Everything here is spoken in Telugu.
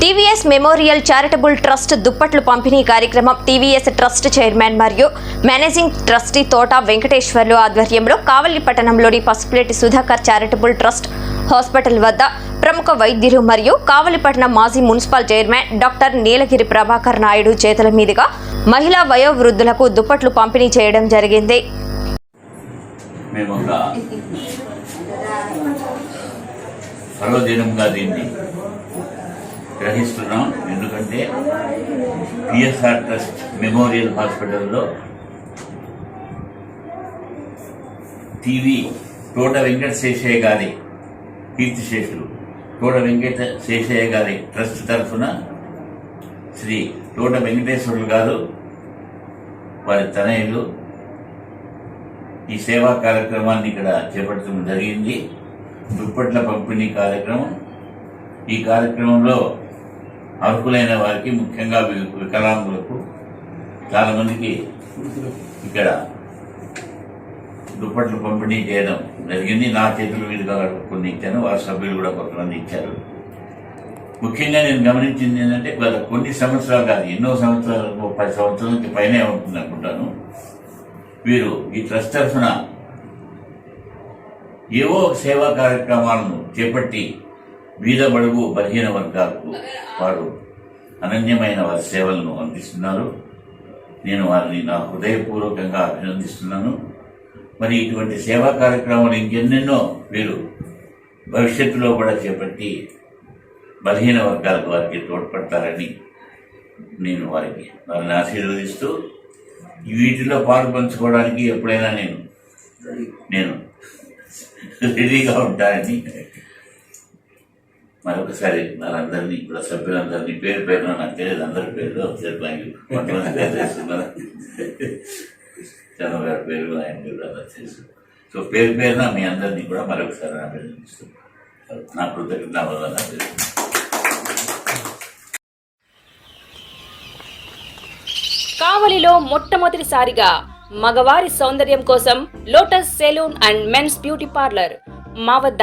టీవీఎస్ మెమోరియల్ చారిటబుల్ ట్రస్ట్ దుప్పట్లు పంపిణీ కార్యక్రమం టీవీఎస్ ట్రస్ట్ చైర్మన్ మరియు మేనేజింగ్ ట్రస్టీ తోట వెంకటేశ్వర్లు ఆధ్వర్యంలో కావలి పట్టణంలోని Pasupuleti Sudhakar charitable trust hospital వద్ద ప్రముఖ వైద్యులు మరియు కావలిపట్నం మాజీ municipal chairman doctor Neelagiri Prabhakar Naidu చేతుల మీదుగా మహిళా వయోవృద్ధులకు దుప్పట్లు పంపిణీ చేయడం జరిగింది. మేము ఒక దీన్ని గ్రహిస్తున్నాం. ఎందుకంటే పిఎస్ఆర్ ట్రస్ట్ మెమోరియల్ హాస్పిటల్లో టీవీ తోట వెంకట శేషయ్య గారి కీర్తిశేషులు తోట వెంకట శేషయ్య గారి ట్రస్ట్ తరఫున శ్రీ తోట వెంకటేశ్వరులు గారు వారి తనయులు ఈ సేవా కార్యక్రమాన్ని ఇక్కడ చేపట్టడం జరిగింది. దుప్పట్ల పంపిణీ కార్యక్రమం. ఈ కార్యక్రమంలో అర్హులైన వారికి ముఖ్యంగా వికలాంగులకు చాలామందికి ఇక్కడ దుప్పట్లు పంపిణీ చేయడం జరిగింది. నా చేతుల మీదుగా కొన్ని ఇచ్చాను. వారి సభ్యులు కూడా కొంతమంది ఇచ్చారు. ముఖ్యంగా నేను గమనించింది ఏంటంటే గత కొన్ని సంవత్సరాలు కాదు ఎన్నో సంవత్సరాలకు పది సంవత్సరాలకి పైనే ఉంటుంది అనుకుంటాను. వీరు ఈ ట్రస్ట్ తరఫున ఏవో సేవా కార్యక్రమాలను చేపట్టి బీద బడుగు బలహీన వర్గాలకు వారు అనన్యమైన వారి సేవలను అందిస్తున్నారు. నేను వారిని నా హృదయపూర్వకంగా అభినందిస్తున్నాను. మరి ఇటువంటి సేవా కార్యక్రమాలు ఇంకెన్నెన్నో వీరు భవిష్యత్తులో కూడా చేపట్టి బలహీన వర్గాలకు వారికి తోడ్పడతారని నేను వారికి వారిని ఆశీర్వదిస్తూ వీటిలో పాలు పంచుకోవడానికి ఎప్పుడైనా నేను నేను రెడీగా ఉంటానని మరొకసారి వారందరినీ కూడా సభ్యులందరినీ పేరు పేరున నాకు తెలియదు అందరి పేర్లు ఒకసారి థ్యాంక్ కొంతమంది పేరు తెలుసుకున్నారు చంద్ర గారి పేరు ఆయన పేరు అలా తెలుసు. సో పేరు పేరున మీ అందరినీ కూడా మరొకసారి అభినందిస్తున్నాను. నా కృతజ్ఞత వల్ల నాకు తెలుసు. కావలిలో మొట్టమొదటిసారిగా మగవారి సౌందర్యం కోసం lotus salon and men's beauty parlour మా వద్ద